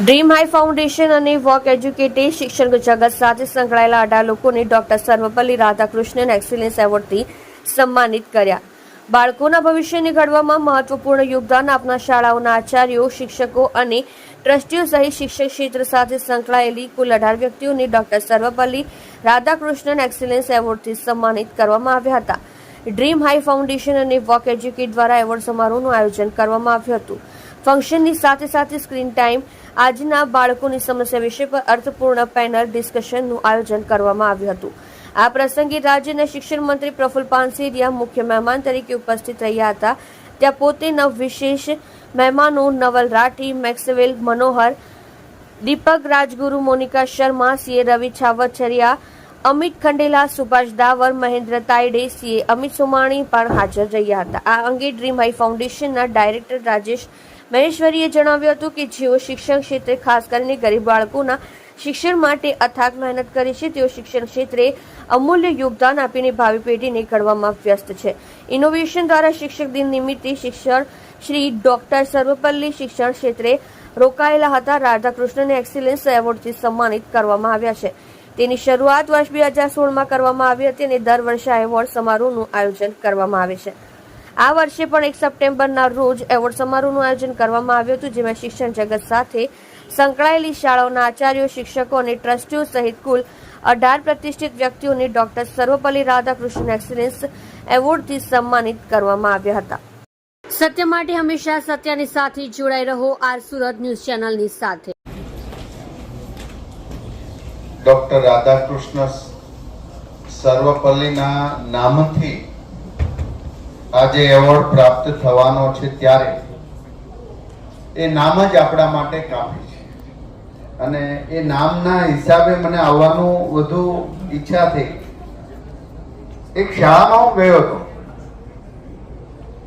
Dream high foundation અને walk એજ્યુકેટે શિક્ષણ જગત સાથે સંકળાયેલા અઢાર લોકોને ડોક્ટર સર્વપલ્લી રાધાકૃષ્ણન એક્સિલન્સ એવોર્ડથી સન્માનિત કર્યા. બાળકોના ભવિષ્યને ઘડવામાં મહત્વપૂર્ણ યોગદાન આપનાર શાળાઓના આચાર્યો, શિક્ષકો અને ટ્રસ્ટીઓ સહિત શિક્ષક ક્ષેત્ર સાથે સંકળાયેલી કુલ અઢાર વ્યક્તિઓને ડોક્ટર સર્વપલ્લી રાધાકૃષ્ણન એક્સિલન્સ એવોર્ડથી સન્માનિત કરવામાં આવ્યા હતા. ડ્રીમ હાઈ ફાઉન્ડેશન અને વોક એજ્યુકેટ દ્વારા એવોર્ડ સમારોહનું આયોજન કરવામાં આવ્યું હતું. ફંક્શનની સાથે સાથે સ્ક્રીન ટાઈમ આજના બાળકોની સમસ્યા વિષય પર અર્થપૂર્ણ પેનલ ડિસ્કશનનું આયોજન કરવામાં આવ્યું હતું. આ પ્રસંગે રાજ્યના શિક્ષણ મંત્રી પ્રફુલ પાનસેરિયા, મુખ્ય મહેમાન તરીકે ઉપસ્થિત રહ્યા હતા. ત્યાં પોતે નવ વિશેષ મહેમાનો Naval Rathi, Maxwell Manohar, Deepak Rajguru, Monika Sharma CA Ravi Chhawchharia, Amit Khandela, Subhash Dawar Mahendra Tayde CA Amit Sumani પણ હાજર રહ્યા હતા. આ અંગે ડ્રીમ હાઈ ફાઉન્ડેશનના ડાયરેક્ટર રાજેશ મહેશ્વરીએ જણાવ્યું હતું કે જેઓ શિક્ષણ ક્ષેત્રે ખાસ કરીને ગરીબ બાળકોના શિક્ષણ માટે અથાગ મહેનત કરી છે, તેઓ શિક્ષણ ક્ષેત્રે અમૂલ્ય યોગદાન આપીને ભાવિ પેઢીને ઘડવામાં વ્યસ્ત છે. ઇનોવેશન દ્વારા શિક્ષક દિન નિમિત્તે શિક્ષણ શ્રી ડોક્ટર સર્વપલ્લી શિક્ષણ ક્ષેત્રે રોકાયેલા હતા. રાધાકૃષ્ણને એક્સિલન્સ એવોર્ડથી સન્માનિત કરવામાં આવ્યા છે. તેની શરૂઆત વર્ષ બે હજાર સોળમાં કરવામાં આવી હતી અને દર વર્ષે એવોર્ડ સમારોહનું આયોજન કરવામાં આવે છે. આ વર્ષે પણ એક સપ્ટેમ્બરના રોજ એવોર્ડ સમારોહનું આયોજન કરવામાં આવ્યું હતું જેમાં શિક્ષણ જગત સાથે સંકળાયેલી શાળાઓના આચાર્યો શિક્ષકો અને ટ્રસ્ટીઓ સહિત કુલ અઢાર પ્રતિષ્ઠિત વ્યક્તિઓને ડોક્ટર સર્વપલ્લી રાધાકૃષ્ણ એક્સિલન્સ એવોર્ડથી સન્માનિત કરવામાં આવ્યા હતા. સત્ય માટે હંમેશા સત્યની સાથે જોડાઈ રહો આર સુરત ન્યૂઝ ચેનલની સાથે. ડોક્ટર રાધાકૃષ્ણ સર્વપલ્લીના નામથી આજે એવોર્ડ પ્રાપ્ત થવાનો છે ત્યારે એ નામ જ આપણા માટે કાફી છે. અને એ નામના હિસાબે મને આવવાનું વધુ ઈચ્છા થઈ. એક શાળામાં હું ગયો હતો.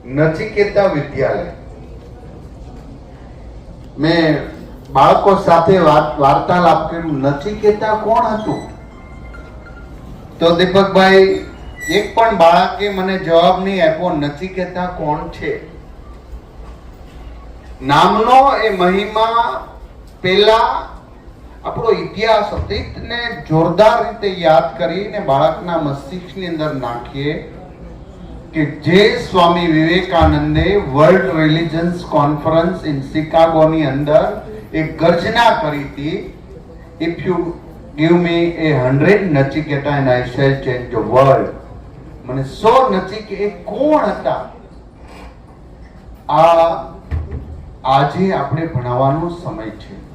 નચિકેતા વિદ્યાલય. મેં બાળકો સાથે વાર્તાલાપ કર્યું. નચિકેતા કોણ હતું? તો દીપકભાઈ એક પણ બાળકે મને જવાબ નહીં આપ્યો નચિકેતા કોણ છે. નામનો એ મહિમા પેલા આપણો ઇતિહાસ અતીતને જોરદાર રીતે યાદ કરીને બાળકના મસ્તિષ્કની અંદર નાખીએ કે જે સ્વામી વિવેકાનંદે વર્લ્ડ રિલિજન્સ કોન્ફરન્સ ઇન શિકાગોની અંદર એક ગર્જના કરી હતી. If you give me a hundred Nachiketa and I shall change world મને સો કે એ કોણ હતા? આ આજે આપણે ભણાવવાનો સમય છે.